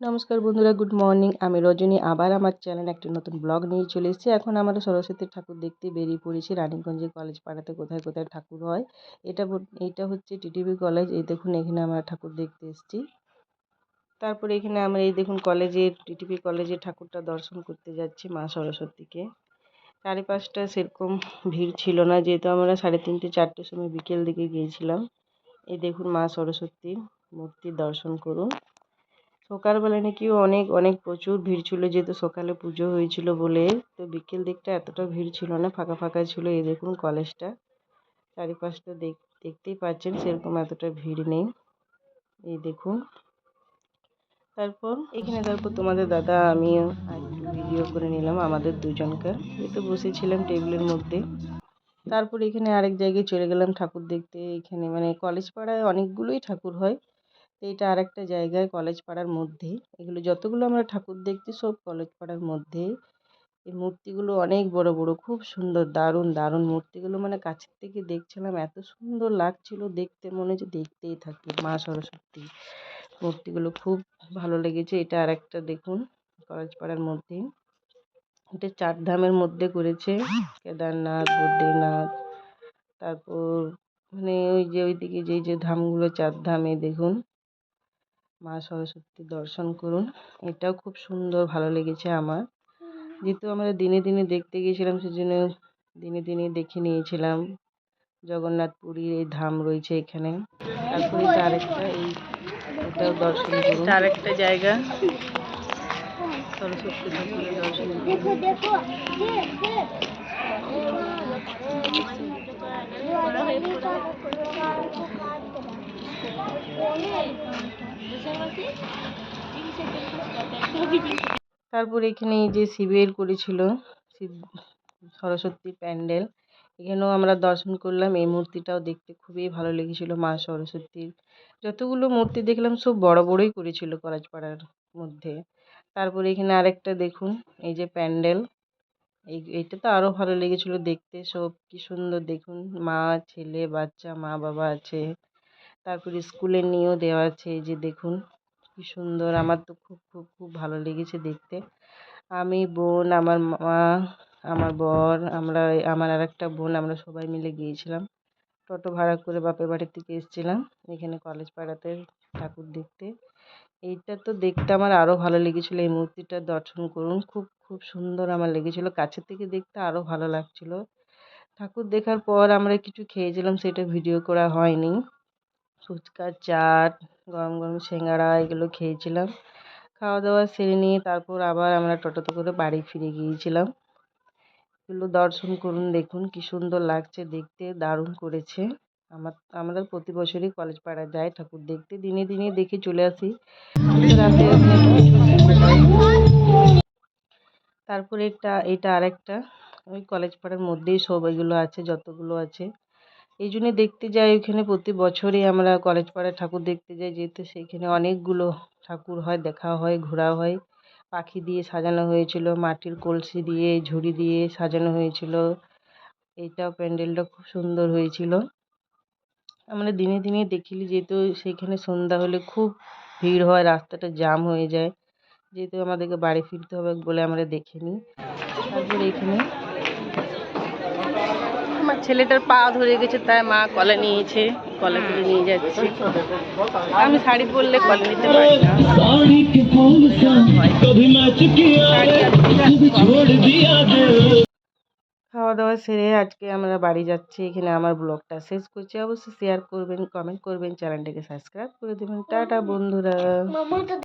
নমস্কার বন্ধুরা, good morning. আমি রজনী, আবার আমার চ্যানেলে একটি নতুন ব্লগ নিয়ে চলে এসেছি। এখন আমরা সরস্বতী ঠাকুর দেখতে বেরিয়ে পড়েছি। রানীগঞ্জে কলেজ পাড়াতে কোথায় কোথায় ঠাকুর হয়, এটা এইটা হচ্ছে টিটিভি কলেজ। এই দেখুন, এখানে আমরা ঠাকুর দেখতে এসেছি। তারপরে এখানে আমরা এই দেখুন, কলেজের, টিটিভি কলেজে ঠাকুরটা দর্শন করতে যাচ্ছি মা সরস্বতীকে। চারিপাশটা সেরকম ভিড় ছিল না, যেহেতু আমরা সাড়ে তিনটে, চারটের সময় বিকেল দিকে গিয়েছিলাম। এই দেখুন মা সরস্বতীর মূর্তি দর্শন করুন। সকালবেলা নাকি অনেক অনেক প্রচুর ভিড় ছিল, যেহেতু সকালে পুজো হয়েছিল বলে। তো বিকেল দিকটা এতটা ভিড় ছিল না, ফাঁকা ফাঁকা ছিল। এই দেখুন কলেজটা, চারিপাশটা দেখ, দেখতেই পাচ্ছেন সেরকম এতটা ভিড় নেই। এই দেখুন। তারপর এখানে তারপর তোমাদের দাদা, আমিও ভিডিও করে নিলাম, আমাদের দুজনকার তো বসেছিলাম টেবিলের মধ্যে। তারপর এখানে আরেক জায়গায় চলে গেলাম ঠাকুর দেখতে। এখানে মানে কলেজ পাড়ায় অনেকগুলোই ঠাকুর হয়। এটা আরেকটা জায়গায় কলেজ পাড়ার মধ্যে। এগুলো যতগুলো আমরা ঠাকুর দেখছি সব কলেজ পাড়ার মধ্যে। এই মূর্তিগুলো অনেক বড় বড়, খুব সুন্দর, দারুণ দারুণ মূর্তিগুলো মানে কাছের থেকে দেখছিলাম, এত সুন্দর লাগছিল দেখতে, মনে হচ্ছে দেখতেই থাকি, মা সরস্বতী মূর্তিগুলো খুব ভালো লেগেছে। এটা আর একটা দেখুন কলেজ পাড়ার মধ্যে। এটা চার ধামের মধ্যে করেছে, কেদারনাথ, বদ্রীনাথ, তারপর মানে ওই যে ওইদিকে যেই যে ধামগুলো চার ধামে দেখুন। মা সরস্বতী দর্শন করুন। এটাও খুব সুন্দর ভালো লেগেছে আমার। যেহেতু আমরা দিনে দিনে দেখতে গিয়েছিলাম সেজন্য দিনে দিনে দেখে নিয়েছিলাম। জগন্নাথ পুরীর এই ধাম রয়েছে এখানে। তারপরে আরেকটা এই এটাও দর্শন করুন। আরেকটা জায়গা। সরস্বতী দর্শন তারপর এখানে এই যে শিবের করেছিল শিব সরস্বতী প্যান্ডেল, এখানেও আমরা দর্শন করলাম। এই মূর্তিটাও দেখতে খুবই ভালো লেগেছিল মা সরস্বতীর। যতগুলো মূর্তি দেখলাম সব বড় বড়ই করেছিল করাজপাড়ার মধ্যে। তারপরে এখানে আরেকটা দেখুন, এই যে প্যান্ডেল, এই, এইটা তো আরও ভালো লেগেছিল দেখতে। সব কি সুন্দর দেখুন, মা, ছেলে, বাচ্চা মা বাবা আছে। তারপরে স্কুলে নিয়েও দেওয়া আছে, এই যে দেখুন। কি সুন্দর। আমার তো খুব খুব খুব ভালো লেগেছে দেখতে। আমি বোন, আমার মা, আমার বর, আমরা আমার আর একটা বোন, আমরা সবাই মিলে গিয়েছিলাম। টোটো ভাড়া করে বাপের বাড়ির থেকে এসেছিলাম, এখানে কলেজ পাড়াতে ঠাকুর দেখতে। এইটা তো দেখতে আমার আরও ভালো লেগেছিলো। এই মূর্তিটা দর্শন করুন, খুব খুব সুন্দর আমার লেগেছিলো। কাছের থেকে দেখতে আরও ভালো লাগছিল। ঠাকুর দেখার পর আমরা কিছু খেয়েছিলাম, সেটা ভিডিও করা হয়নি। ফুচকা চাট গরম গরম সিঙ্গাড়া এগুলো খেয়েছিলাম। খাওয়া দাওয়া সেরে নিয়ে তারপর আবার আমরা টোটোতে করে বাড়ি ফিরে গিয়েছিলাম। এগুলো দর্শন করুন, দেখুন কি সুন্দর লাগছে, দেখতে দারুণ করেছে। আমার আমরা প্রতি বছরই কলেজ পাড়া যাই ঠাকুর দেখতে, দিনে দিনে দেখে চলে আসি। রাতে তারপরে এটা এটা আরেকটা, ওই কলেজ পাড়ার মধ্যেই সব এগুলো আছে, যতগুলো আছে। এই জন্যে দেখতে যাই ওইখানে প্রতি বছরই আমরা কলেজ পাড়ায় ঠাকুর দেখতে যাই, যেহেতু সেইখানে অনেকগুলো ঠাকুর হয়, দেখা হয়, ঘোরা হয়। পাখি দিয়ে সাজানো হয়েছিল, মাটির কলসি দিয়ে, ঝুড়ি দিয়ে সাজানো হয়েছিল। এইটাও প্যান্ডেলটা খুব সুন্দর হয়েছিল। আমরা দিনে দিনে দেখিলি যেহেতু সেইখানে সন্ধ্যা হলে খুব ভিড় হয়, রাস্তাটা জাম হয়ে যায়। যেহেতু আমাদেরকে বাড়ি ফিরতে হবে বলে আমরা দেখিনি তারপর এখানে ছেলেটার পা ধরে গেছে, তাই মা কলে নিয়েছে, কলে করে নিয়ে যাচ্ছে। আমি শাড়ি পরলে কলে নিতে পারি না। খাওয়া দাওয়া সেরে আজকে আমরা বাড়ি যাচ্ছি, এখানে আমার ব্লগটা শেষ করছি। অবশ্যই শেয়ার করবেন কমেন্ট করবেন, চ্যানেলটাকে সাবস্ক্রাইব করে দেবেন। টাটা, বন্ধুরা।